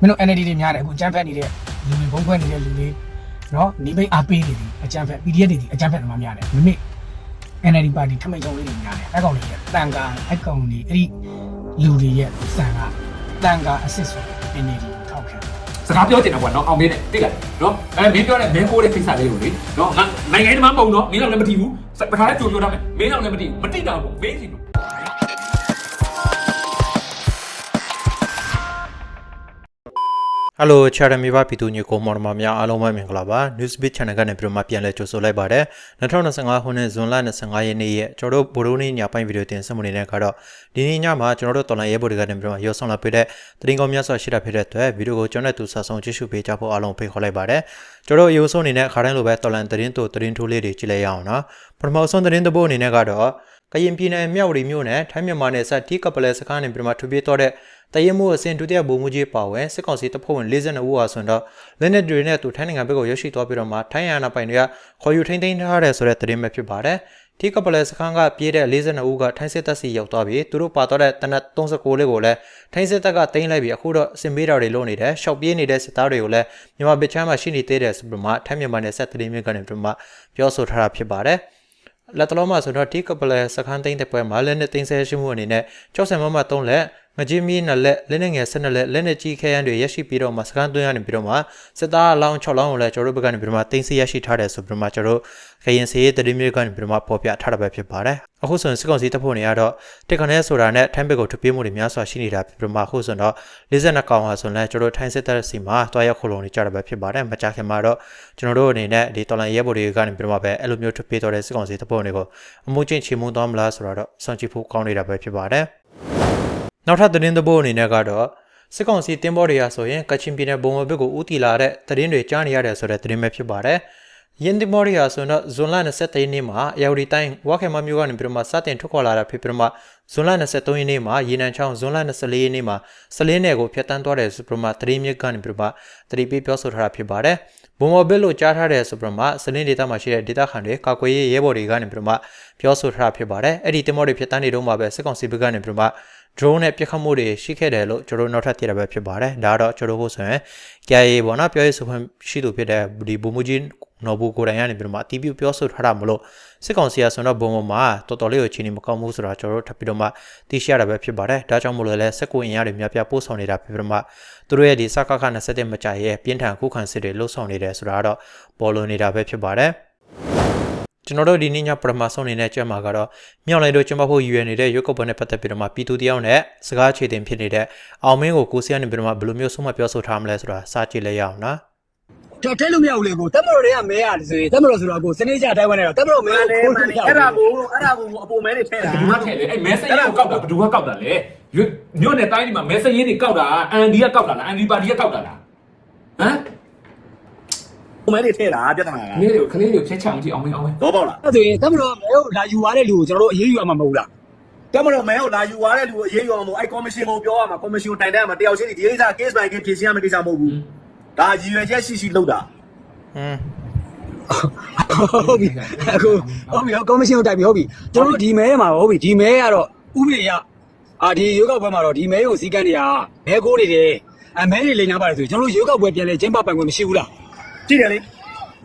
မင်းတို့ NLD တွေများတယ်အခုအကြမ်းဖက်နေတဲ့လူတွေဘုံခွဲနေတဲ့လူတွေနော်နေပိတ်အားပေးနေတယ်အကြမ်းဖက် PDF တွေဒီအကြမ်းဖက်သမားများတယ်မမေ NLD ပါတီထမိတ်ဆုံးလေးတွေများတယ်အဲ့ကောင်တွေရဲ့တန်ကာအဲ့ကောင်တွေအဲ့ဒီလူတွေရဲ့စံကတန်ကာအစ်စ်ဆို NLD ကိုထောက်ခံတယ်စကားပြောချင်တာကွာနော်အောင်မင်းနဲ့တိတ်လိုက်နော်အဲမင်းပြောတဲ့မင်းကိုတဲ့ကိစ္စလေးကိုလေနော်ငါနိုင်ငံရေးသမားမဟုတ်နော်မင်းတော့လည်းမသိဘူးတခါလည်းကြိုပြောထားမယ်မင်းတော့လည်းမသိဘူးမတိတာဘူးမင်းစီ ဘူးဟယ်လိုချာရမီဘာပီတူညကိုမော်ဒမာများအားလုံးပဲမင်္ဂလာပါ Newsbeat Channel ကနေပြီးတော့မှပြန်လည်ကြိုဆိုလိုက်ပါတယ်2025ခုနှစ်ဇွန်လ25ရက်နေ့ရဲ့ကျွန်တော်တို့ဘိုးရိုးနေ့ညပိုင်းဗီဒီယိုတင်ဆက်မှုနေတဲ့ကတော့ဒီနေ့ညမှာကျွန်တော်တို့တော်လိုင်းရဲဘော်တွေကနေပြီးတော့ရောဆောင်လာပေးတဲ့သတင်းကောင်းများစွာရှိတာဖြစ်တဲ့အတွက်ဗီဒီယိုကိုကျွန်တော်တို့စာဆုံးကြည့်ရှုပေးကြဖို့အားလုံးဖိတ်ခေါ်လိုက်ပါတယ်ကျွန်တော်တို့ရိုးဆုံးအနေနဲ့အခါတိုင်းလိုပဲတော်လန်သတင်းတို့သတင်းထိုးလေးတွေကြည့်လိုက်ရအောင်နော်ပထမဆုံးသတင်းတစ်ပုဒ်အနေနဲ့ကတော့ကရင်ပြည်နယ်မြောက်ဝတီမြို့နယ်ထိုင်းမြန်မာနယ်စပ်တီကပလဲစကားနေပြီးတော့မှထူပြေးတော့တဲ့ တရင်မှုအစဉ်ဒုတိယဗိုလ်မှူးကြီးပါဝင်စစ်ကောင်စီတပ်ဖွဲ့ဝင်42ဦးဟာဆိုတော့လက်နက်တွေနဲ့သူထိုင်းနိုင်ငံဘက်ကိုရောက်ရှိသွားပြီးတော့မှထိုင်းရဟနာပိုင်တွေကခေါ်ယူထိန်းသိမ်းထားတယ်ဆိုတဲ့သတင်းပဲဖြစ်ပါတယ်။ဒီကပလဲစခန်းကပြေးတဲ့42ဦးကထိုင်းစစ်တပ်စီရောက်သွားပြီးသူတို့ပါသွားတဲ့တနက်39လေးကိုလည်းထိုင်းစစ်တပ်ကတင်လိုက်ပြီးအခုတော့အစင်မေးတော်တွေလုပ်နေတယ်။ရှောက်ပြေးနေတဲ့စစ်သားတွေကိုလည်းမြန်မာပြည်ချမ်းမှာရှိနေသေးတယ်ဆိုပြီးမှထိုင်းမြန်မာနယ်စပ်သတင်းမျိုးကနေပြီးမှပြောဆိုထားတာဖြစ်ပါတယ်။လက်တလုံးမှာဆိုတော့ဒီကပလဲစခန်းသိမ်းတဲ့ပွဲမှာလက်နဲ့သိမ်းဆဲရှိမှုအနေနဲ့ကြောက်ဆံမမ3လက် ငကြီးမီး2လက်လက်နဲ့ငယ်12လက်လက်နဲ့ကြီးခဲရန်တွေရရှိပြီးတော့မှစခန်းသွင်းရနေပြီးတော့မှစစ်သားအလောင်း6လောင်းကိုလည်းကျွန်တော်တို့ဘက်ကနေပြီးတော့မှသိမ်းဆည်းရရှိထားတယ်ဆိုပြီးတော့မှကျွန်တော်တို့ခရင်စီရေးတတိမျိုးကနေပြီးတော့မှပေါ်ပြထားတာပဲဖြစ်ပါတယ်အခုဆိုရင်စစ်ကောင်စီတပ်ဖွဲ့တွေကတော့တက်ခနဲ့ဆိုတာနဲ့ထိုင်းဘက်ကိုထပ်ပြေးမှုတွေများစွာရှိနေတာဖြစ်ပြီးတော့မှအခုဆိုတော့42ကောင်ဟာဆိုရင်လည်းကျွန်တော်တို့ထိုင်းစစ်တပ်စီမှာတွားရောက်ခုလုံနေကြတာပဲဖြစ်ပါတယ်မကြခင်မှာတော့ကျွန်တော်တို့အနေနဲ့ဒီတော်လန်ရဲဘော်တွေကနေပြီးတော့မှပဲအဲ့လိုမျိုးထပ်ပြေးတော့တဲ့စစ်ကောင်စီတပ်ဖွဲ့တွေကိုအမှုချင်းချေမှုန်းသွားမလားဆိုတော့စောင့်ကြည့်ဖို့ကောင်းနေတာပဲဖြစ်ပါတယ် နောက်ထပ်သတင်းသဘောအနေနဲ့ကတော့စစ်ကောင်စီတင်းဘောတွေကဆိုရင်ကချင်ပြည်နယ်ဘုံဘက်ကိုဦးတည်လာတဲ့သတင်းတွေကြားနေရတယ်ဆိုတဲ့သတင်းပဲဖြစ်ပါတယ်ယင်းဒီမော်ရီယာဆိုတော့ဇွန်လ23ရက်နေ့မှာအယော်ဒီတိုင်းဝါခေမမျိုးကနေပြီးတော့မှစတင်ထွက်ခေါ်လာတာဖြစ်ပြီးတော့မှဇွန်လ23ရက်နေ့မှာရေနံချောင်းဇွန်လ24ရက်နေ့မှာစလင်းနယ်ကိုဖျက်တမ်းသွားတယ်ဆိုပြီးတော့မှသတင်းမြစ်ကနေပြီးတော့မှတတိပေးပြောဆိုထားတာဖြစ်ပါတယ်ဘုံမော်ဘက်လို့ကြားထားတယ်ဆိုပြီးတော့မှစလင်းဒေတာမှာရှိတဲ့ဒေတာခန်တွေကာကွယ်ရေးရဲဘော်တွေကနေပြီးတော့မှပြောဆိုထားတာဖြစ်ပါတယ်အဲ့ဒီတင်မော်တွေဖျက်တမ်းနေတော့မှပဲစစ်ကောင်စီဘက်ကနေပြီးတော့မှ drone နဲ့ပြစ်ခတ်မှုတွေရှိခဲ့တယ်လို့ကျွန်တော်တို့နောက်ထပ်သိရတာပဲဖြစ်ပါတယ်ဒါကတော့ကျွန်တော်တို့ဆိုရင် KIA ဘောနော်ပြောရေးဆိုခွင့်ရှိသူဖြစ်တဲ့ဒီဘုံမူကြီးနော်ဘူးကိုယ်တိုင်ကနေပြီးတော့မှအတီးပြုပြောဆိုထားတာမလို့စစ်ကောင်စီကဆိုတော့ဘုံပေါ်မှာတော်တော်လေးကိုချင်းနေမကောင်းဘူးဆိုတာကျွန်တော်တို့ထပ်ပြီးတော့မှသိရှိရတာပဲဖြစ်ပါတယ်ဒါကြောင့်မို့လို့လည်းစက်ကိုအင်ရတွေများပြပို့ဆောင်နေတာဖြစ်ပြီးတော့မှသူတို့ရဲ့ဒီစကခ27မကြရဲ့ပြင်းထန်ခုခံစစ်တွေလှုပ်ဆောင်နေတယ်ဆိုတာကတော့ပေါ်လွင်နေတာပဲဖြစ်ပါတယ် ကျွန်တော်တို့ဒီနေ့ညပထမဆုံးအနေနဲ့ကြက်မှာကတော့မြောက်လိုက်တို့ကျမဖို့ရည်ရွယ်နေတဲ့ရွက်ကုတ်ပေါ်နဲ့ပတ်သက်ပြီးတော့မှပြည်သူတယောက်နဲ့စကားအခြေတင်ဖြစ်နေတဲ့အောင်မင်းကိုကိုစီကနေပြီးတော့မှဘယ်လိုမျိုးဆုံးမပြောဆိုထားမလဲဆိုတာစာကြည့်လိုက်ရအောင်နော်တော့ထဲလို့မရဘူးလေကိုတက်မတော်တွေကမဲရတယ်ဆိုရင်တက်မတော်ဆိုတော့ကိုစနေကြတိုင်းဝနဲ့တော့တက်မတော်မဲကိုခိုးလို့မရဘူးအဲ့ဒါကိုအဲ့ဒါကိုအပေါ်မဲတွေထည့်တာဘယ်သူမှထည့်လေအဲ့မဲစရေးကိုကောက်တာဘယ်သူကကောက်တာလဲညွတ်နဲ့တိုင်းဒီမှာမဲစရေးတွေကောက်တာအန်ဒီကကောက်တာလားအန်ဒီပါတီကကောက်တာလားဟမ်အ ပေါ်မဲတွေထည့်တာပြဿနာကခလေးတွေကိုခလေးတွေကိုဖျက်ချအောင်ကြည့်အောင်မင်းအောင်မင်းတော့ပေါ့လားအဲ့ဆိုရင်တက်မတော်မဲကိုလာယူသွားတဲ့လူကိုကျွန်တော်တို့အရေးယူရမှာမဟုတ်လားတက်မလို့မဲကိုလာယူသွားတဲ့လူကိုအရေးယူအောင်မို့အဲ့ကော်မရှင်ကိုပြောရမှာကော်မရှင်ကိုတိုင်တန်းမှာတယောက်ချင်းဒီကိစ္စ case by case ဖြေရှင်းရမယ့်ကိစ္စမဟုတ်ဘူးဒါရည်ရွယ်ချက်ရှိရှိလုပ်တာอืมဟုတ်ပြီအခုဟုတ်ပြီကော်မရှင်ကိုတိုက်ပြီဟုတ်ပြီကျွန်တော်တို့ဒီမဲမှာဟုတ်ပြီဒီမဲကတော့ဥပဒေရအာဒီရွေးကောက်ပွဲမှာတော့ဒီမဲကိုစီကန်းတွေကမဲကိုးတွေတယ်အမဲတွေလိန်နာပါတယ်ဆိုကျွန်တော်တို့ရွေးကောက်ပွဲပြန်လဲကျင်းပပိုင်ခွင့်မရှိဘူးလား ကြည့်တယ်လေ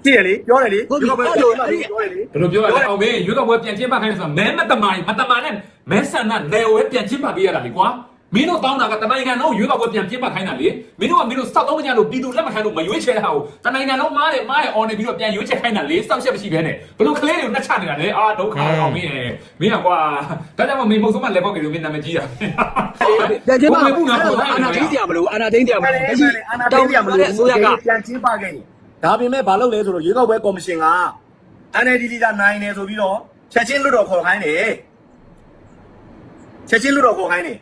ကြည့်တယ်လေပြောတယ်လေဟုတ်ပြီပြောတယ်အဲ့ပြောလိုတယ်ပြောတယ်လေဘယ်လိုပြောရလဲအောင်မင်းရွေးကောက်ပွဲပြန်ကျင်းပခိုင်းတယ်ဆိုတာမဲမတမာမတမာနဲ့မဲဆန္ဒနယ်ဝဲပြန်ကျင်းပပေးရတာလေကွာမင်းတို့တောင်းတာကတနိုင်ငံလုံးရွေးကောက်ပွဲပြန်ကျင်းပခိုင်းတာလေမင်းတို့ကမင်းတို့စောက်တော့မကြလို့ပြည်သူလက်မခံလို့မရွေးချယ်တာကိုတနိုင်ငံလုံးမားတယ်မားတယ်အော်နေပြီးတော့ပြန်ရွေးချယ်ခိုင်းတာလေစောက်ချက်မရှိဘဲနဲ့ဘလို့ကလေးတွေကိုနှက်ချနေတာလေအာဒုက္ခအောင်မင်းရဲ့မင်းကကွာဒါကြောင့်မမင်းမဟုတ်ဆုံးမလက်ပေါက်ကြီးလို့မင်းနာမည်ကြီးတာပြန်ကျင်းပဘုံဘူးနော်အာနာသိန်းတရားမလို့အာနာသိန်းတရားမအဲ့လို့ဒါလက်ရှိအာနာတောတိင်းတ်ရရမမလို့လို့အစိုးရကပြန်ချင်းပါခဲ့ရင် ဒါပေမဲ့ဘာလုပ်လဲဆိုတော့ရွေးကောက်ပွဲကော်မရှင်က NLD လီဒါနိုင်နေဆိုပြီးတော့ချက်ချင်းလွတ်တော်ခေါ်ခိုင်းတယ်ချက်ချင်းလွတ်တော်ခေါ်ခိုင်းတယ်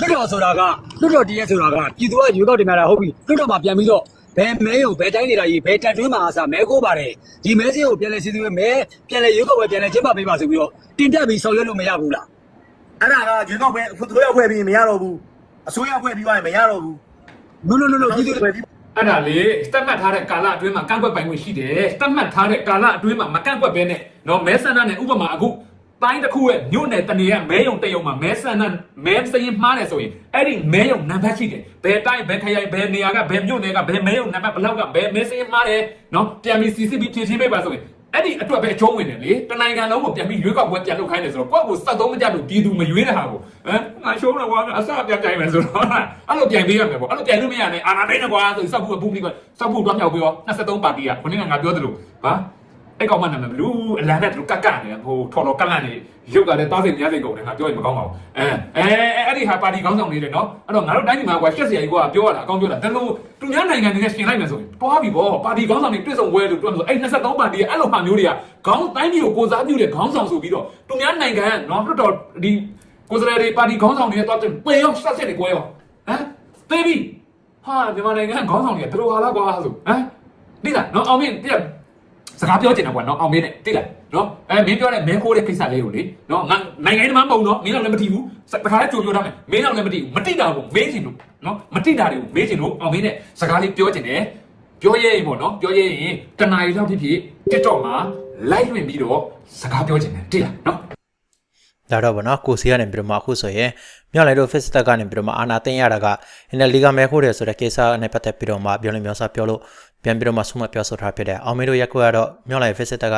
လွတ်တော်ဆိုတာကလွတ်တော်တည်းရဲဆိုတာကပြည်သူကရွေးကောက်တင်လာတာဟုတ်ပြီလွတ်တော်မှာပြန်ပြီးတော့ဘယ်မဲရုံဘယ်တိုင်းနေတာကြီးဘယ်တက်တွင်းမှာအစားမဲကိုပါတယ်ဒီမဲစင်းကိုပြန်လဲစီသူမဲပြန်လဲရွေးကောက်ပွဲပြန်လဲကျင်းပပေးပါဆိုပြီးတော့တင်ပြပြီးဆောင်ရွက်လို့မရဘူးလားအဲ့ဒါကရွေးကောက်ပွဲသူတို့ရောက်ဖွဲ့ပြီးမရတော့ဘူးအစိုးရဖွဲ့ပြီးသွားရင်မရတော့ဘူးနိုးနိုးနိုးနိုးပြည်သူဖွဲ့ပြီး အဲ့ဒါလေစတက်မှတ်ထားတဲ့ကာလအတွင်းမှာကန့်ကွက်ပိုင်ခွင့်ရှိတယ်စတက်မှတ်ထားတဲ့ကာလအတွင်းမှာမကန့်ကွက်ဘဲနဲ့နော်မဲဆန္ဒနဲ့ဥပမာအခုတိုင်းတစ်ခုရဲ့မြို့နယ်တနေရမဲယုံတယုံမှာမဲဆန္ဒမဲစရင်မှားတယ်ဆိုရင်အဲ့ဒီမဲယုံနံပါတ်ရှိတယ်ဘယ်တိုင်းဘယ်ခရိုင်ဘယ်နေရာကဘယ်မြို့နယ်ကဘယ်မဲယုံနံပါတ်ဘယ်လောက်ကဘယ်မဲစရင်မှားတယ်နော်ပြန်ပြီး CCB ဖြည့်ချင်းပေးပါဆိုရင် အဲ့ဒီအတွက်ပဲအကျုံးဝင်တယ်လေတနိုင်ငံလုံးကိုပြန်ပြီးရွေးကောက်ပွဲပြန်လုပ်ခိုင်းတယ်ဆိုတော့ကိုယ့်ကိုစက်သုံးမကြလို့ပြည်သူမရွေးတဲ့ဟာကိုဟမ်ငါရှုံးတော့ကွာအစပြန်ကြိုင်မယ်ဆိုတော့အဲ့လိုပြန်ပေးရမယ်ပေါ့အဲ့လိုပြန်လို့မရနဲ့အာနာသိနေကွာဆိုစောက်ဖို့အပူပြီးကွာစောက်ဖို့တော့မြောက်ပြီးတော့23ပါတီကခொနည်းကငါပြောသလိုဟာ အဲ့ကောင်မနာမည်ဘလူးအလန်နဲ့သူကတ်ကတ်နေဟိုထော်တော်ကတ်လန့်နေရုပ်ကလည်းတားစိတ်များစိတ်ကုန်တယ်ငါပြောရင်မကောင်းပါဘူးအဲအဲအဲ့ဒီဟာပါတီခေါင်းဆောင်နေတယ်နော်အဲ့တော့ငါတို့တိုင်းပြည်မှာကွာရှက်စရာကြီးကွာပြောရတာအကောင်းပြောတာဒါလို့သူများနိုင်ငံတွေနဲ့ရှင်လိုက်မယ်ဆိုရင်တွားပြီဗောပါတီခေါင်းဆောင်တွေတွေ့ဆုံပွဲလို့တွားလို့အဲ့23ပါတီအဲ့လိုဟာမျိုးတွေကခေါင်းတိုင်းပြည်ကိုကိုစားပြုတဲ့ခေါင်းဆောင်ဆိုပြီးတော့သူများနိုင်ငံကနော်တော်တော်ဒီကိုယ်စားလှယ်တွေပါတီခေါင်းဆောင်တွေနဲ့တွားတယ်ပေရောဆက်ဆက်တွေကွဲရောဟမ်သေပြီဟာမြန်မာနိုင်ငံခေါင်းဆောင်တွေကသူတို့ဟာလားကွာဆိုဟမ်ဒီလားနော်အောင်မြင့်တဲ့ စကားပြောချင်တာကွာနော်အောင်မင်းနဲ့တိလိုက်နော်အဲမင်းပြောတဲ့မင်းခိုးတဲ့ကိစ္စလေးကိုလေနော်ငါနိုင်ငံရေးသမားမဟုတ်နော်မင်းတော့လည်းမသိဘူးတခါလဲကြိုပြောထားမယ်မင်းတော့လည်းမသိဘူးမတိတာကိုမေးချင်လို့နော်မတိတာတွေကိုမေးချင်လို့အောင်မင်းနဲ့စကားလေးပြောချင်တယ်ပြောရဲရင်ပေါ့နော်ပြောရဲရင်တနားရီလောက်ဖြစ်ဖြစ် TikTok မှာ live ဝင်ပြီးတော့စကားပြောချင်တယ်တိလိုက်နော်ဒါတော့ဗောနော်ကိုစီကနေပြီးတော့မှအခုဆိုရင် မြောက်လိုက်တော့ Facebook ကနေပြီးတော့မှအာနာသိမ်းရတာက NLD ကမဲခိုးတယ်ဆိုတဲ့ကိစ္စနဲ့ပတ်သက်ပြီးတော့မှပြောလို့မျိုးစားပြောလို့ပြန်ပြီးတော့မှဆုံးမပြောဆိုထားဖြစ်တယ်အောင်မေတို့ရက်ကွက်ကတော့မြောက်လိုက် Facebook က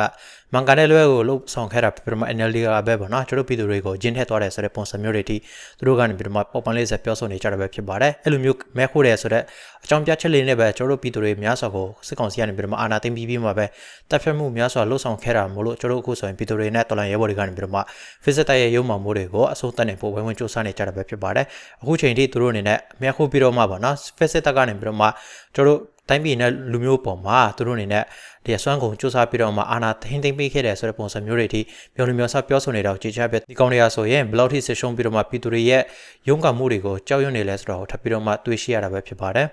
မန်ကန်တဲ့လွဲကိုလှုပ်ဆောင်ခဲ့တာပြီးတော့မှ NLD ကပဲဗောနော်ကျွန်တော်ပြည်သူတွေကိုဂျင်းထည့်သွားတယ်ဆိုတဲ့ပုံစံမျိုးတွေတိသူတို့ကနေပြီးတော့မှပေါ်ပန်လေးဆက်ပြောဆိုနေကြတာပဲဖြစ်ပါတယ်အဲ့လိုမျိုးမဲခိုးတယ်ဆိုတဲ့အကြောင်းပြချက်လေးနဲ့ပဲကျွန်တော်တို့ပြည်သူတွေများစွာကိုစစ်ကောင်စီကနေပြီးတော့မှအာနာသိမ်းပြီးပြီးမှပဲတပ်ဖြတ်မှုများစွာလှုပ်ဆောင်ခဲ့တာမို့လို့ကျွန်တော်တို့အခုဆိုရင်ပြည်သူတွေနဲ့တော်လန်ရဲဘော်တွေကနေပြီးတော့မှ Facebook ရဲ့ရုံမှမိုးတွေကိုအစိုးတက်နေဖို့ဝိုင်းဝန်းစူးစမ်းနေကြတာပဲဖြစ်ပါတယ်အခုချိန်ထိသူတို့အနေနဲ့မြတ်ခုပြီးတော့မှပါနော် Facebook ကနေပြီးတော့မှကျွန်တော်တို့တိုင်းပြည်နဲ့လူမျိုးပေါ်မှာသူတို့အနေနဲ့ဒီအစွမ်းကုန်စူးစမ်းပြီးတော့မှအာနာသိမ့်သိမ့်ပေးခဲ့တယ်ဆိုတဲ့ပုံစံမျိုးတွေအထိမျိုးလိုမျိုးဆပြောဆိုနေတော့ကြည်ချပြဒီကောင်တွေကဆိုရင်ဘယ်လောက်ထိဆစ်ရှုံးပြီးတော့မှပြည်သူတွေရဲ့ရုန်းကန်မှုတွေကိုကြောက်ရွံ့နေလဲဆိုတော့ထပ်ပြီးတော့မှတွေးရှိရတာပဲဖြစ်ပါတယ်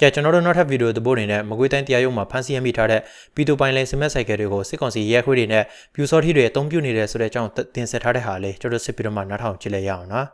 ကဲကျွန်တော်တို့နောက်ထပ်ဗီဒီယိုသဘောအနေနဲ့မကွေးတိုင်းတရားရုံးမှာဖမ်းဆီးရမိထားတဲ့ပြည်သူပိုင်လိုင်စမက်ဆိုင်ကယ်တွေကိုစစ်ကောင်စီရဲခွေးတွေနဲ့ပြူစောထီတွေအုံပြုနေတယ်ဆိုတဲ့အကြောင်းတင်ဆက်ထားတဲ့ဟာလေးကျွန်တော်စစ်ပြီးတော့မှနားထောင်ကြည့်လိုက်ရအောင်နော်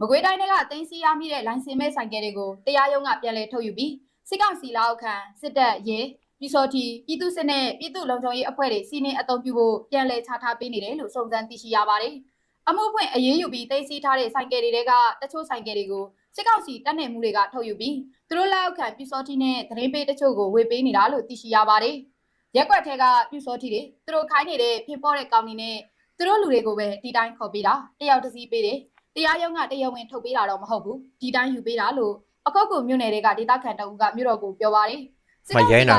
မကွေးတိုင်းကတင်စီရမိတဲ့လိုင်စင်မဲ့ဆိုင်ကယ်တွေကိုတရားရုံးကပြန်လည်ထုတ်ယူပြီးစစ်ကောင်စီလက်အောက်ခံစစ်တပ်ရဲပြည်စောတီပြည်သူစစ်နဲ့ပြည်သူလုံခြုံရေးအဖွဲ့တွေစီးနင်းအုံပြုဖို့ပြန်လည်ချထားပေးနေတယ်လို့စုံစမ်းသိရှိရပါတယ်။အမှုဖွင့်အရေးယူပြီးတင်စီထားတဲ့ဆိုင်ကယ်တွေကတချို့ဆိုင်ကယ်တွေကို စစ်ကောင်စီတပ်နေမှုတွေကထုတ်ယူပြီးသူတို့လက်အောက်ခံပြည်စောတီနဲ့သတင်းပေးတချို့ကိုဝေပေးနေတာလို့သိရှိရပါတယ်။ရက်ွက်ထဲကပြည်စောတီတွေသူတို့ခိုင်းနေတဲ့ဖြစ်ပေါ်တဲ့ကောင်တွေနဲ့သူတို့လူတွေကိုပဲဒီတိုင်းခေါ်ပေးတာတယောက်တစ်စီးပေးတယ်တရားရုံးကတရားဝင်ထုတ်ပေးတာတော့မဟုတ်ဘူးဒီတိုင်းယူပေးတာလို့အခုတ်ကူမြို့နယ်တွေကဒေသခံတအုပ်ကမြို့တော်ကိုပြောပါတယ်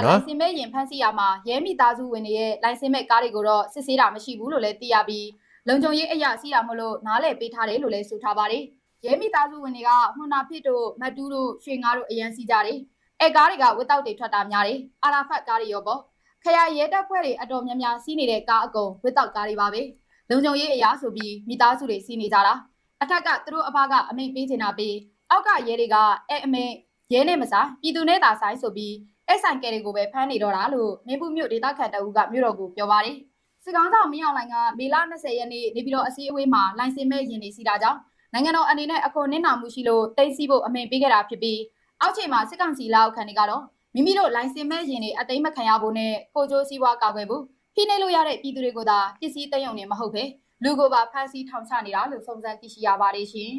လိုင်စင်မဲ့ရင်ဖမ်းဆီးရမှာရဲမိသားစုဝင်တွေရဲ့လိုင်စင်မဲ့ကားတွေကိုတော့စစ်ဆေးတာမရှိဘူးလို့လည်းသိရပြီးလုံခြုံရေးအရာစီးတာမလို့နားလည်ပေးထားတယ်လို့လည်းဆိုထားပါတယ် ရဲမိသားစုဝင်တွေကဟွန်နာဖစ်တို့မတ်တူးတို့ရွှေငါးတို့အရန်စီးကြတယ်အဲကားတွေကဝက်တောက်တွေထွက်တာများတယ်အာရာဖတ်ကားတွေရောပေါ့ခရရဲတပ်ဖွဲ့တွေအတော်များများစီးနေတဲ့ကားအကုန်ဝက်တောက်ကားတွေပါပဲလုံခြုံရေးအရာဆိုပြီးမိသားစုတွေစီးနေကြတာအထက်ကသူတို့အဖကအမိန့်ပေးချင်တာပြီးအောက်ကရဲတွေကအဲ့အမိန့်ရဲနဲ့မစားပြည်သူနဲ့သာဆိုင်ဆိုပြီးအဲ့ဆိုင်ကယ်တွေကိုပဲဖမ်းနေတော့တာလို့မင်းဘူးမြို့ဒေသခံတအုပ်ကမြို့တော်ကိုပြောပါတယ်စစ်ကောင်ဆောင်မင်းအောင်လှိုင်ကမေလ20ရက်နေ့နေပြည်တော်အစည်းအဝေးမှာလိုင်စင်မဲ့ရင်နေစီတာကြောင့် နိုင်ငံတော်အနေနဲ့အခွန်နစ်နာမှုရှိလို့တိတ်စီဖို့အမိန့်ပေးခဲ့တာဖြစ်ပြီးအောက်ချိန်မှာစစ်ကောင်စီလက်အောက်ခံတွေကတော့မိမိတို့လိုင်စင်မဲ့ရင်တွေအသိမ်းမခံရဖို့နဲ့ကိုကြိုးစည်းဝါးကာကွယ်ဖို့ဖိနှိပ်လို့ရတဲ့ပြည်သူတွေကိုသာပစ္စည်းတယုံနေမဟုတ်ပဲလူကိုပါဖမ်းဆီးထောင်ချနေတာလို့စုံစမ်းသိရှိရပါတယ်ရှင်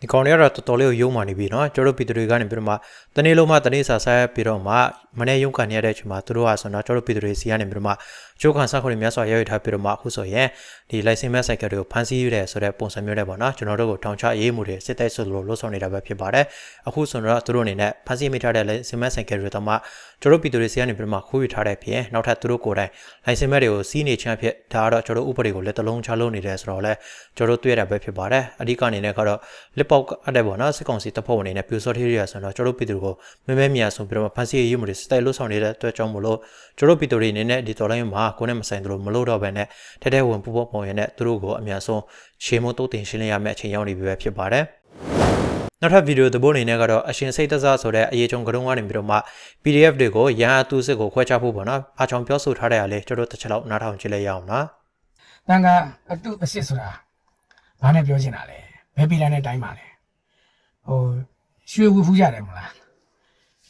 ဒီကောင်တွေကတော့တော်တော်လေးကိုယုံမှနေပြီเนาะကျွန်တော်တို့ပြည်သူတွေကနေပြီးတော့မှတနေ့လုံးမှတနေ့စာစားပြီးတော့မှ မနေ့ရုံးကန်နေရတဲ့အချိန်မှာသူတို့ကဆိုတော့ကျွန်တော်တို့ပြည်သူတွေစီကနေပြီးတော့မှချိုးခံစားခွင့်တွေများစွာရရထားပြီးတော့မှအခုဆိုရင်ဒီ license မဲ့ cycle တွေကိုဖမ်းဆီးရတယ်ဆိုတဲ့ပုံစံမျိုးနဲ့ပေါ့နော်ကျွန်တော်တို့ကိုထောင်ချအေးမှုတွေစစ်တိုက်ဆိုလိုလှုပ်ဆောင်နေတာပဲဖြစ်ပါတယ်အခုဆိုတော့သူတို့အနေနဲ့ဖမ်းဆီးမိထားတဲ့ license မဲ့ cycle တွေတော့မှကျွန်တော်တို့ပြည်သူတွေစီကနေပြီးတော့မှခိုးယူထားတဲ့ပြင်နောက်ထပ်သူတို့ကိုယ်တိုင် license မဲ့တွေကိုစီးနေချမ်းဖြစ်ဒါကတော့ကျွန်တော်တို့ဥပဒေကိုလက်တလုံးချလုံးနေတယ်ဆိုတော့လဲကျွန်တော်တို့တွေ့ရတာပဲဖြစ်ပါတယ်အဓိကအနေနဲ့ကတော့ lip out အတဲ့ပေါ့နော်စစ်ကောင်စီတပ်ဖွဲ့ဝင်တွေနဲ့ပြူစောထေးရဆိုတော့ကျွန်တော်တို့ပြည်သူကိုမဲမဲမြာဆုံးပြီးတော့ဖမ်းဆီးရေးမှုတွေစစ်တိုက်လှုပ်ဆောင်နေတဲ့အတွက်ကြောင့်မလို့ကျွန်တော်တို့ပြည်သူတွေအနေနဲ့ဒီတော်လိုင်းမှာကိုယ်နဲ့မဆိုင်သလိုမလို့တော့ဘဲနဲ့ထဲထဲဝင်ပူပေါပုံရနဲ့သူတို့ကိုအများဆုံးရှေးမိုးတိုးတင်ရှင်းလင်းရမယ့်အချိန်ရောက်နေပြီပဲဖြစ်ပါတယ်နောက်ထပ်ဗီဒီယိုသဘောအနေနဲ့ကတော့အရှင်စိတ်တစားဆိုတဲ့အရေးချုံကတုံးကနေပြီးတော့မှ PDF တွေကိုရန်အတူစစ်ကိုခွဲခြားဖို့ပေါ့နော်အားချောင်ပြောဆိုထားတဲ့အရာလေးကျွန်တော်တစ်ချက်လောက်နားထောင်ကြည့်လိုက်ရအောင်နော်တန်ကအတုအစစ်ဆိုတာဘာနဲ့ပြောချင်တာလဲဘယ်ပြည်လာနဲ့တိုင်းပါလဲဟိုရွှေဝူဖူးရတယ်မလား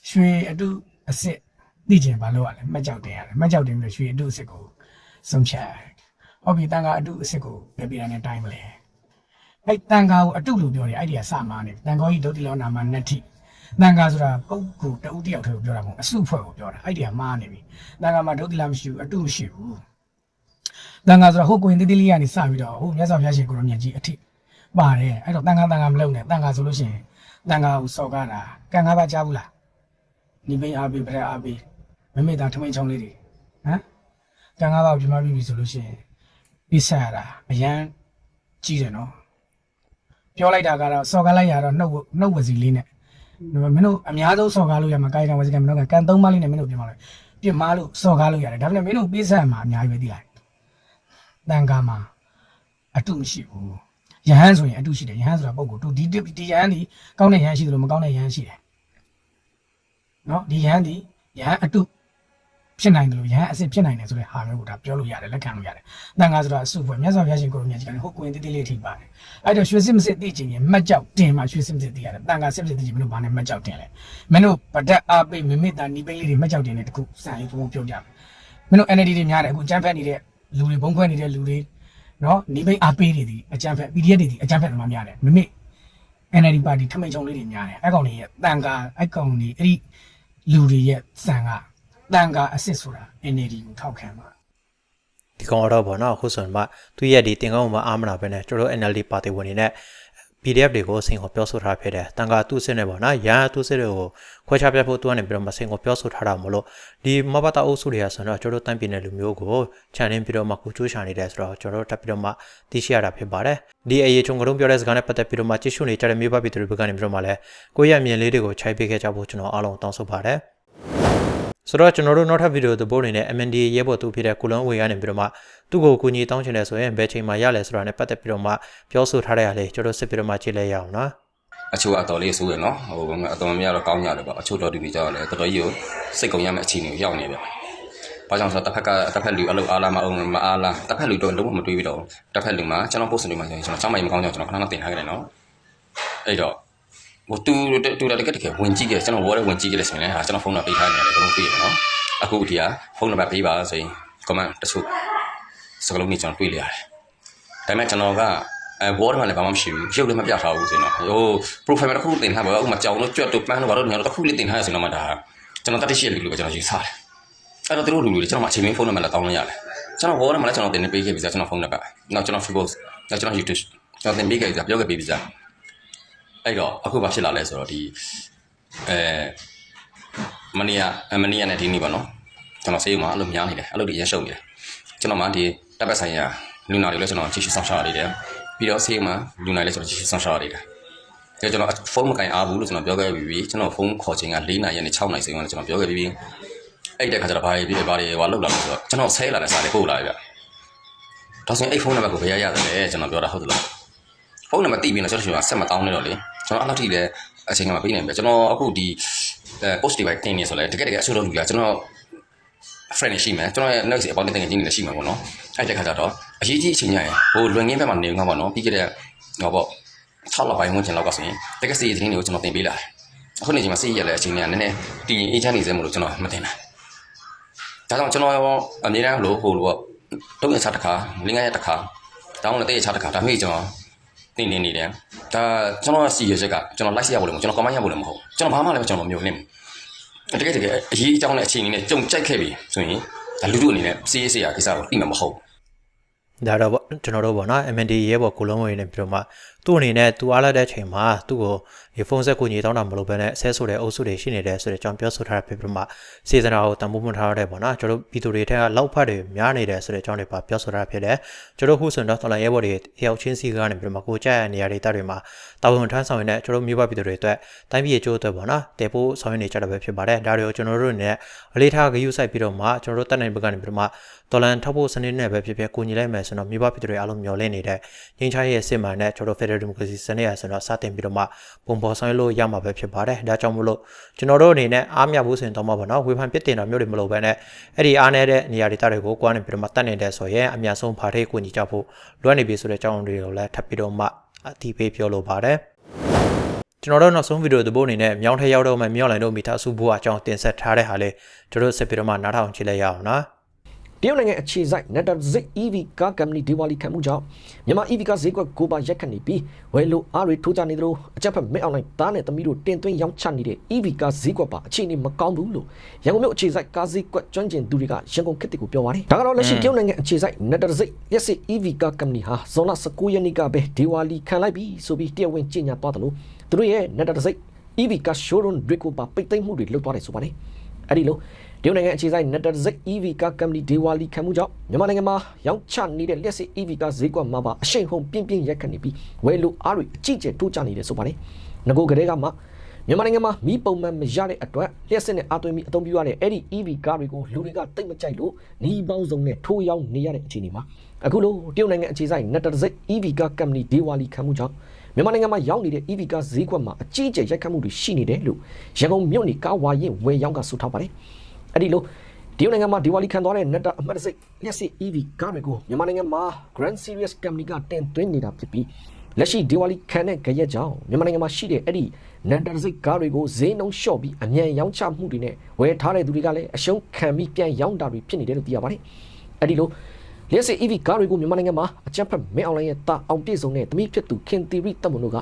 ရွှေအတု အစစ်သိချင်ဘာလို့ရလဲမှတ်ကြောက်တင်ရတယ်မှတ်ကြောက်တင်ပြီးရွှေအတုအစစ်ကိုဆုံးဖြတ်ရတယ်ဟဟုတ်ပြီတန်ခါအတုအစ်စ်ကိုပြပြရတဲ့တိုင်းမလဲအဲ့တန်ခါကိုအတုလို့ပြောတယ်အဲ့ဒီကစမားနေတန်ခေါကြီးဒုတိလောနာမှာနတ္ထိတန်ခါဆိုတာပုဂ္ဂိုလ်တဦးတယောက်တည်းကိုပြောတာမဟုတ်အစုဖွဲ့ကိုပြောတာအဲ့ဒီကမားနေပြီတန်ခါမှာဒုတိလမရှိဘူးအတုမရှိဘူးတန်ခါဆိုတာဟိုကိုရင်တိတိလေးကနေစပြီးတော့ဟိုမြတ်စွာဘုရားရှင်ကိုရောမြတ်ကြီးအထိပါတယ်အဲ့တော့တန်ခါတန်ခါမလုံးနဲ့တန်ခါဆိုလို့ရှိရင်တန်ခါကိုစော်ကားတာကံကားပါကြားဘူးလား နိမိတ်အားပေးပြရက်အားပေးမမေ့တာထမိန်ချောင်းလေးတွေဟမ်ကံကားပါကိုပြမပြီးပြီဆိုလို့ရှိရင်ပြစ်ဆက်ရတာအရန်ကြီးတယ်နော်ပြောလိုက်တာကတော့စော်ကားလိုက်ရတော့နှုတ်နှုတ်ဝစီလေးနဲ့မင်းတို့အများဆုံးစော်ကားလို့ရမှာကာယကံဝစီကံမင်းတို့ကကန်သုံးပါးလေးနဲ့မင်းတို့ပြင်ပါလို့ပြစ်မားလို့စော်ကားလို့ရတယ်ဒါပေမဲ့မင်းတို့ပြစ်ဆက်မှာအများကြီးပဲသိလိုက်တန်ကားမှာအတုမရှိဘူးယဟန်ဆိုရင်အတုရှိတယ်ယဟန်ဆိုတာပုံကိုသူဒီဒီယဟန်ဒီကောင်းတဲ့ယဟန်ရှိတယ်လို့မကောင်းတဲ့ယဟန်ရှိတယ် နော်ဒီယဟန်ဒီယဟန်အတုဖြစ်နိုင်တယ်လို့ရဟန်းအစစ်ဖြစ်နိုင်တယ်ဆိုတဲ့ဟာမျိုးကိုဒါပြောလို့ရတယ်လက်ခံလို့ရတယ်။တန်ခါဆိုတာအစုဖွဲ့မြတ်စွာဘုရားရှင်ကိုရောမြတ်ကြီးကလည်းဟုတ်ကိုရင်တိတိလေးထိပါတယ်။အဲ့တော့ရွှေစစ်မစစ်သိချင်ရင်မှတ်ကြောက်တင်မှရွှေစစ်မစစ်သိရတယ်။တန်ခါစစ်မစစ်သိချင်မင်းတို့ဘာနဲ့မှတ်ကြောက်တင်လဲ။မင်းတို့ဗဒတ်အားပိတ်မိမိတာနီပိတ်လေးတွေမှတ်ကြောက်တင်တဲ့တခုစံရေးဘုံပြောကြမယ်။မင်းတို့ NLD တွေများတယ်အခုကြမ်းဖက်နေတဲ့လူတွေဘုံခွဲနေတဲ့လူတွေနော်နီပိတ်အားပေးနေသည်အကြမ်းဖက် PDF တွေဒီအကြမ်းဖက်သမားများတယ်မိမိ NLD ပါတီထမိန်ချုံလေးတွေများတယ်အဲ့ကောင်တွေရဲ့တန်ခါအဲ့ကောင်တွေအဲ့ဒီ လူတွေရဲ့စံကတန်ခါအစ်စ်ဆိုတာ NLD ကိုထောက်ခံပါဒီကောင်တော့ဗောနော်အခုဆိုရင်မှသူရဲ့ဒီတင်ကောင်းမှာအာမနာပဲနဲ့ကျွန်တော် NLD ပါတီဝင်နေနဲ့ PDF တွေကိုစင်ကိုပြောဆိုထားဖြစ်တယ်တန်ခါသူ့စစ်နဲ့ဗောနော်ရန်သူ့စစ်တွေကိုခွဲခြားပြတ်ဖို့သူကနေပြီးတော့မစင်ကိုပြောဆိုထားတာမလို့ဒီမဘတာအုပ်စုတွေကဆိုတော့ကျွန်တော်တန်းပြင်းတဲ့လူမျိုးကိုခြံရင်းပြီးတော့မှကိုချိုးရှာနေတယ်ဆိုတော့ကျွန်တော်တက်ပြီးတော့မှသိရှိရတာဖြစ်ပါတယ်ဒီအရေးချုံကလုံးပြောတဲ့စကားနဲ့ပတ်သက်ပြီးတော့မှကြည့်ရှုနေကြတဲ့မြို့ပပြည်သူတွေဘက်ကနေပြီးတော့မှလည်းကိုယ့်ရဲ့အမြင်လေးတွေကိုခြိုက်ပေးခဲ့ကြဖို့ကျွန်တော်အားလုံးတောင်းဆိုပါတယ် ဆိုတော့ကျွန်တော်တို့နောက်ထပ်ဗီဒီယိုသဘောအနေနဲ့ MND ရဲဘော်သူဖြစ်တဲ့ကုလွန်ဝေကနေပြီးတော့မှသူ့ကိုကူညီတောင်းချင်တယ်ဆိုရင်ဘယ်ချိန်မှရလဲဆိုတာနဲ့ပတ်သက်ပြီးတော့မှပြောဆိုထားတဲ့အားလေးကျွန်တော်စစ်ပြီးတော့မှကြည့်လိုက်ရအောင်နော်အချို့ကအတော်လေးဆိုးရနော်ဟိုအတော်များများတော့ကောင်းကြတယ်ပေါ့အချို့တော်တူတွေကြောက်တယ်တော်တော်ကြီးကိုစိတ်ကုန်ရမယ့်အခြေအနေကိုရောက်နေတယ်ဘာကြောင့်ဆိုတော့တစ်ဖက်ကတစ်ဖက်လူအလုပ်အားလားမအောင်မအားလားတစ်ဖက်လူတော့လုံးဝမတွေးပြီးတော့တစ်ဖက်လူမှာကျွန်တော်ပို့စတွေမှာကျွန်တော်ချောင်းမိုင်မကောင်းကြောင်ကျွန်တော်ခဏခဏတင်ထားခဲ့တယ်နော်အဲ့တော့ ဟိုတူတူတကယ်တကယ်ဝင်ကြည့်ခဲ့ကျွန်တော်ဝေါ်ရဲဝင်ကြည့်ခဲ့လို့ဆိုရင်ဟာကျွန်တော်ဖုန်းနံပါတ်ပေးထားနေတယ်ဘယ်လိုပေးရနော်အခုဒီကဖုန်းနံပါတ်ပေးပါဆိုရင် comment တချို့စကလုံးကြီးကျွန်တော်တွေးလိုက်ရတယ်ဒါပေမဲ့ကျွန်တော်ကအဲဘောထဲမှာလည်းဘာမှမရှိဘူးရုပ်လည်းမပြထားဘူးဆိုရင်တော့ဟို profile မှာတစ်ခုတင်ထားပါဥမာကြောင်လို့ကြွတ်တို့ပန်းတို့ဘာလို့ညာတော့တစ်ခုလေးတင်ထားရဆိုရင်တော့မှဒါကျွန်တော်တတိရှိရလူလို့ပဲကျွန်တော်ယူဆတယ်အဲ့တော့သူတို့လူလူတွေကျွန်တော်မှအချိန်မင်းဖုန်းနံပါတ်လည်းတောင်းလို့ရတယ်ကျွန်တော်ဘောထဲမှာလည်းကျွန်တော်တင်နေပေးခဲ့ပြီစားကျွန်တော်ဖုန်းနံပါတ်နောက်ကျွန်တော် Facebook နောက်ကျွန်တော် YouTube ကျွန်တော်တင်ပေးခဲ့ပြီစားပြောခဲ့ပေးပြီစား အဲ့တော့အခုဘာဖြစ်လာလဲဆိုတော့ဒီအဲမနီယာမနီယာနဲ့ဒီနေ့ပေါ့နော်ကျွန်တော်စေးမှာအဲ့လိုများနေတယ်အဲ့လိုဒီရရှုပ်နေတယ်ကျွန်တော်မှဒီတပ်ပတ်ဆိုင်ရာလူနာတွေလည်းကျွန်တော်ကြည့်ရှုဆောင်ရှာနေတယ်ပြီးတော့စေးမှာလူနာလည်းကျွန်တော်ကြည့်ရှုဆောင်ရှာနေတယ်ကျွန်တော်ဖုန်းမကင်အားဘူးလို့ကျွန်တော်ပြောခဲ့ပြီးပြီကျွန်တော်ဖုန်းခေါ်ချိန်က၄နာရီနဲ့6နာရီစိန်ကကျွန်တော်ပြောခဲ့ပြီးပြီအဲ့တဲ့ခါကျတော့ဘာတွေပြီးဘာတွေဟိုလောက်လာလို့ဆိုတော့ကျွန်တော်ဆဲလာတဲ့စားတွေပို့လာပြီဗျဒါဆိုရင်အဲ့ဖုန်းနံပါတ်ကိုဘယ်ရရတယ်လဲကျွန်တော်ပြောတာဟုတ်သလားဖုန်းနံပါတ်တိပြီးတော့ကျွန်တော်ရှင်ကဆက်မတောင်းနေတော့လေ ကျွန်တော်အဲ့လောက်ထိလည်းအချိန်ကမှပေးနိုင်ပြီကျွန်တော်အခုဒီအဲ post တွေပဲတင်နေဆိုလဲတကယ်တကယ်အဆူလုံးလူကကျွန်တော် friend ရှိမယ်ကျွန်တော်ရဲ့ next အပေါင်းတင်ငယ်ချင်းတွေလည်းရှိမှာပေါ့နော်အဲ့တဲ့ခါကျတော့အရေးကြီးအချိန်ညရင်ဟိုလွန်ငင်းဘက်မှာနေငါပေါ့နော်ပြီးခဲ့တဲ့ဟောပေါ့6လပိုင်းဝင်ချင်လောက်ကဆိုရင်တကယ်စီသတင်းတွေကိုကျွန်တော်တင်ပေးလာတယ်အခုနေချိန်မှာစီးရလဲအချိန်ကနည်းနည်းတည်ရင်အေးချမ်းနေစဲမလို့ကျွန်တော်မတင်နိုင်ဒါကြောင့်ကျွန်တော်အမြဲတမ်းလို့ဟိုလိုပေါ့တုံးရချတစ်ခါလင်းငါရတစ်ခါတောင်းလည်းတဲ့ရချတစ်ခါဒါမှမဟုတ်ကျွန်တော် တင်နေနေတယ်ဒါကျွန်တော်စီရချက်ကကျွန်တော် like ရဖို့လည်းမဟုတ်ကျွန်တော် comment ရဖို့လည်းမဟုတ်ကျွန်တော်ဘာမှလည်းကျွန်တော်မျိုးနေတကယ်တကယ်အရေးအကြောင်းနဲ့အချိန်အနေနဲ့ကြုံကြိုက်ခဲ့ပြီဆိုရင်ဒါလူတို့အနေနဲ့စီးစီးရကိစ္စကိုသိမှာမဟုတ်ဒါတော့ပေါ့ကျွန်တော်တို့ပေါ့နော် MND ရဲဘော်ကိုလုံးဝင်နေပြီးတော့မှသူ့အနေနဲ့သူအားလာတဲ့အချိန်မှာသူ့ကိုဒီဖုန်းဆက်ကိုညီတောင်းတာမလုပ်ဘဲနဲ့ဆဲဆိုတဲ့အုပ်စုတွေရှိနေတယ်ဆိုတဲ့အကြောင်းပြောဆိုထားတာဖြစ်ပြီးတော့မှစေစနာကိုတန်ဖိုးမထားရတဲ့ပေါ့နော်ကျွန်တော်တို့ပြည်သူတွေထက်ကလောက်ဖတ်တွေများနေတယ်ဆိုတဲ့အကြောင်းတွေပါပြောဆိုထားတာဖြစ်တယ်ကျွန်တော်ခုဆိုရင်တော့တော်လိုင်းရဲဘော်တွေတယောက်ချင်းစီကနေပြီးတော့မှကိုကြက်ရနေရာဒေသတွေမှာတာဝန်ထမ်းဆောင်နေတဲ့ကျွန်တော်မြို့ပပြည်သူတွေအတွက်တိုင်းပြည်အကျိုးအတွက်ပေါ့နော်တေဖို့ဆောင်ရွက်နေကြတာပဲဖြစ်ပါတယ်ဒါတွေကိုကျွန်တော်တို့အနေနဲ့အလေးထားဂရုစိုက်ပြီးတော့မှကျွန်တော်တို့တက်နိုင်ဘက်ကနေပြီးတော့မှတော်လန်ထောက်ဖို့စနစ်နဲ့ပဲဖြစ်ဖြစ်ကိုညီလိုက်မယ်ဆိုတော့မြို့ပပြည်သူတွေအားလုံးမျှော်လင့်နေတဲ့ငင်းချရဲ့စစ်မှန်တဲ့ကျွန်တော်တို့ Federal Democracy စနစ်ရဆိုတော့စတင်ပြီးတော့မှပုံပေါ်ဆောင်ရွက်လို့ရမှာပဲဖြစ်ပါတယ်ဒါကြောင့်မို့လို့ကျွန်တော်တို့အနေနဲ့အားမြဖို့ဆိုရင်တော့မှာပေါ့နော်ဝေဖန်ပြစ်တင်တာမျိုးတွေမလုပ်ဘဲနဲ့အဲ့ဒီအားနေတဲ့နေရာဒေသတွေကိုကိုယ်ကနေပြီးတော့မှတတ်နေတဲ့ဆိုရင်အများဆုံးဖာထိတ်ကိုညီကြဖို့လွတ်နေပြီဆိုတဲ့အကြောင်းတွေကိုလည်းထပ်ပြီးတော့မှအတိပေးပြောလိုပါတယ်ကျွန်တော်တို့နောက်ဆုံးဗီဒီယိုသဘောအနေနဲ့မြောင်းထဲရောက်တော့မှမြောင်းလိုင်းတို့မိသားစုဘိုးအကြောင်းတင်ဆက်ထားတဲ့ဟာလေးတို့တို့ဆက်ပြီးတော့မှနားထောင်ကြည့်လိုက်ရအောင်နော် တရုတ်နိုင်ငံအခြေစိုက် Netta Zik EV ကားကမ္ပဏီဒီဝါလီခံမှုကြောင့်မြန်မာ EV ကားဈေးကွက်ကိုပါရက်ခတ်နေပြီးဝယ်လို့အားတွေထိုးကြနေသလိုအကြက်ဖက်မဲအွန်လိုင်းသားနဲ့သမီးတို့တင်သွင်းရောင်းချနေတဲ့ EV ကားဈေးကွက်ပါအခြေအနေမကောင်းဘူးလို့ရန်ကုန်မြို့အခြေစိုက်ကားဈေးကွက်ကျွမ်းကျင်သူတွေကရန်ကုန်ခေတ်တစ်ကိုပြောပါတယ်ဒါကတော့လက်ရှိတရုတ်နိုင်ငံအခြေစိုက် Netta Zik ရက်စစ် EV ကားကမ္ပဏီဟာဇွန်လ19ရက်နေ့ကပဲဒီဝါလီခံလိုက်ပြီးဆိုပြီးတရားဝင်ကြေညာသွားတယ်လို့သူတို့ရဲ့ Netta Zik EV ကား showroom တွေကိုပါပိတ်သိမ်းမှုတွေလုပ်သွားတယ်ဆိုပါတယ်အဲ့ဒီလို တရုတ်နိုင်ငံအခြေစိုက် Netazek EV ကားကမ္ပဏီဒေဝါလီခံမှုကြောင့်မြန်မာနိုင်ငံမှာရောင်းချနေတဲ့လျှက်စစ် EV ကားဈေးကွက်မှာပါအရှိန်ဟုန်ပြင်းပြင်းရက်ခတ်နေပြီးဝယ်လိုအားတွေအကြီးကျယ်ထိုးကျနေတယ်ဆိုပါတယ်။ငကိုကလေးကမှမြန်မာနိုင်ငံမှာမီးပုံမှန်မရတဲ့အတွက်လျှက်စစ်နဲ့အသွင်ပြီးအသုံးပြုရတဲ့အဲ့ဒီ EV ကားတွေကိုလူတွေကတိတ်မကြိုက်လို့နီးပေါင်းစုံနဲ့ထိုးရောင်းနေရတဲ့အခြေအနေမှာအခုလိုတရုတ်နိုင်ငံအခြေစိုက် Netazek EV ကားကမ္ပဏီဒေဝါလီခံမှုကြောင့်မြန်မာနိုင်ငံမှာရောက်နေတဲ့ EV ကားဈေးကွက်မှာအကြီးအကျယ်ရိုက်ခတ်မှုတွေရှိနေတယ်လို့ရန်ကုန်မြို့နေကားဝါရင်ဝယ်ရောင်းကဆိုထားပါတယ်။ အဲ့ဒီလိုတရုတ်နိုင်ငံမှာဒီဝါလီခံသွားတဲ့ Netta အမှတ်တစိလျှက်စစ် EV ကားတွေကိုမြန်မာနိုင်ငံမှာ Grand Series Company ကတင်သွင်းနေတာဖြစ်ပြီးလက်ရှိဒီဝါလီခံတဲ့ကြရက်ကြောင့်မြန်မာနိုင်ငံမှာရှိတဲ့အဲ့ဒီ Netta စိကားတွေကိုဈေးနှုန်းလျှော့ပြီးအမြန်ရောင်းချမှုတွေနဲ့ဝယ်ထားတဲ့သူတွေကလည်းအရှုံးခံပြီးပြန်ရောင်းတာတွေဖြစ်နေတယ်လို့သိရပါတယ်။အဲ့ဒီလိုလျှက်စစ် EV ကားတွေကိုမြန်မာနိုင်ငံမှာအကြမ်းဖက်မဲအွန်လိုင်းရဲ့တာအောင်ပြည့်စုံတဲ့သမီးဖြစ်သူခင်သီရိတပ်မွန်တို့က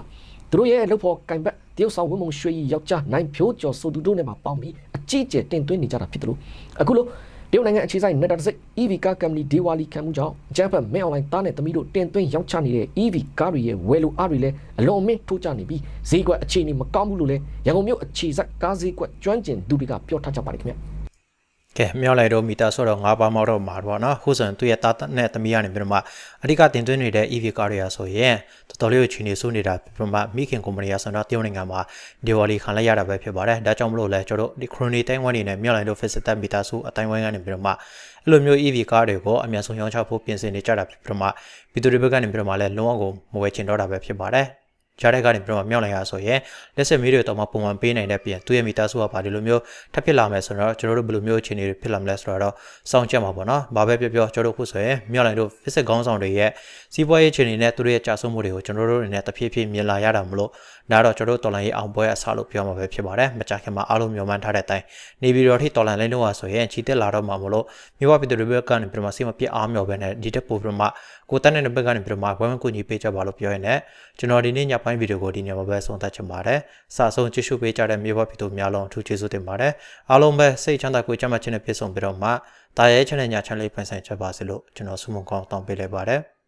သူတို့ရဲ့လုပ်ဖို့ကင်ဘက်တရုတ်ဆောင်ဝင်းမုံရွှေကြီးယောက်ျားနိုင်ဖြိုးကျော်ဆိုသူတို့နဲ့ပါပေါင်းပြီးအကြီးကျယ်တင်သွင်းနေကြတာဖြစ်တယ်လို့အခုလိုတရုတ်နိုင်ငံအခြေစိုက် Netazek EV ကားကမ္ပဏီဒီဝါလီခံမှုကြောင့်အကြမ်းဖက်မဲအွန်လိုင်းသားနဲ့သမီးတို့တင်သွင်းရောင်းချနေတဲ့ EV ကားတွေရဲ့ဝယ်လိုအားတွေလည်းအလွန်အမင်းထိုးကျနေပြီးဈေးကွက်အခြေအနေမကောင်းဘူးလို့လည်းရန်ကုန်မြို့အခြေစိုက်ကားဈေးကွက်ကျွမ်းကျင်သူတွေကပြောထားကြပါတယ်ခင်ဗျာ ကဲမြောက်လိုက်တော့မီတာဆိုတော့၅ပါးမောက်တော့မှာပေါ့နော်ခုဆိုရင်သူ့ရဲ့တာနဲ့သမီးကနေပြီးတော့မှအဓိကတင်သွင်းနေတဲ့ EV ကားတွေကဆိုရင်တော်တော်လေးကိုချီနေစိုးနေတာပြီးတော့မှမိခင်ကုမ္ပဏီကဆိုတော့တရုတ်နိုင်ငံမှာဒီဝါလီခံလိုက်ရတာပဲဖြစ်ပါတယ်ဒါကြောင့်မလို့လဲကျွန်တော်ဒီ Crony တိုင်းဝမ်နေနဲ့မြောက်လိုက်တော့ Facet မီတာဆိုအတိုင်းဝမ်ကနေပြီးတော့မှအဲ့လိုမျိုး EV ကားတွေကိုအများဆုံးရောင်းချဖို့ပြင်ဆင်နေကြတာပြီးတော့မှပြည်သူတွေဘက်ကနေပြီးတော့မှလည်းလုံးဝကိုမဝယ်ချင်တော့တာပဲဖြစ်ပါတယ် ကြားတဲ့ကနေပြီးတော့မြောက်လိုက်ရဆိုရင်လက်ဆက်မီးတွေတော့မှပုံမှန်ပေးနိုင်တဲ့ပြင်သူ့ရဲ့မီတာစုကပါဒီလိုမျိုးထပ်ဖြစ်လာမယ်ဆိုတော့ကျွန်တော်တို့ဘယ်လိုမျိုးအခြေအနေတွေဖြစ်လာမလဲဆိုတော့စောင့်ကြည့်မှာပေါ့နော်။ဘာပဲပြောပြောကျွန်တော်တို့ခုဆိုရင်မြောက်လိုက်တို့ physics ခေါင်းဆောင်တွေရဲ့စီးပွားရေးအခြေအနေနဲ့သူတို့ရဲ့ကြာဆုံးမှုတွေကိုကျွန်တော်တို့အနေနဲ့တဖြည်းဖြည်းမြင်လာရတာမလို့ ဒါတော့ကျွန်တော်တို့တော်လန်ရေးအောင်ပွဲအစားလို့ပြောမှာပဲဖြစ်ပါတယ်။မကြခင်မှာအားလုံးမျှော်မှန်းထားတဲ့အတိုင်းနေပြည်တော်ထိတော်လန်လိမ့်လို့ဆိုရင်ချီတက်လာတော့မှာမလို့မြို့ဝပြည်သူတွေဘက်ကနေပြန်မစီမပြအားမျှော်ပဲနဲ့ဒီတက်ပို့ပြန်မှကိုတက်တဲ့ဘက်ကနေပြန်မှဝိုင်းဝန်းကူညီပေးကြပါလို့ပြောရင်လည်းကျွန်တော်ဒီနေ့ညပိုင်းဗီဒီယိုကိုဒီညမှာပဲဆုံးသက်ချင်ပါတယ်။စာဆုံးကြည့်ရှုပေးကြတဲ့မြို့ဝပြည်သူများလုံးအထူးကျေးဇူးတင်ပါတယ်။အားလုံးပဲစိတ်ချမ်းသာကိုကြမ်းမှချင်းနဲ့ပြည့်စုံပြီးတော့မှတာရဲချမ်းတဲ့ညချမ်းလေးပိုင်ဆိုင်ချက်ပါစေလို့ကျွန်တော်ဆုမွန်ကောင်းတောင်းပေးလိုက်ပါတယ်။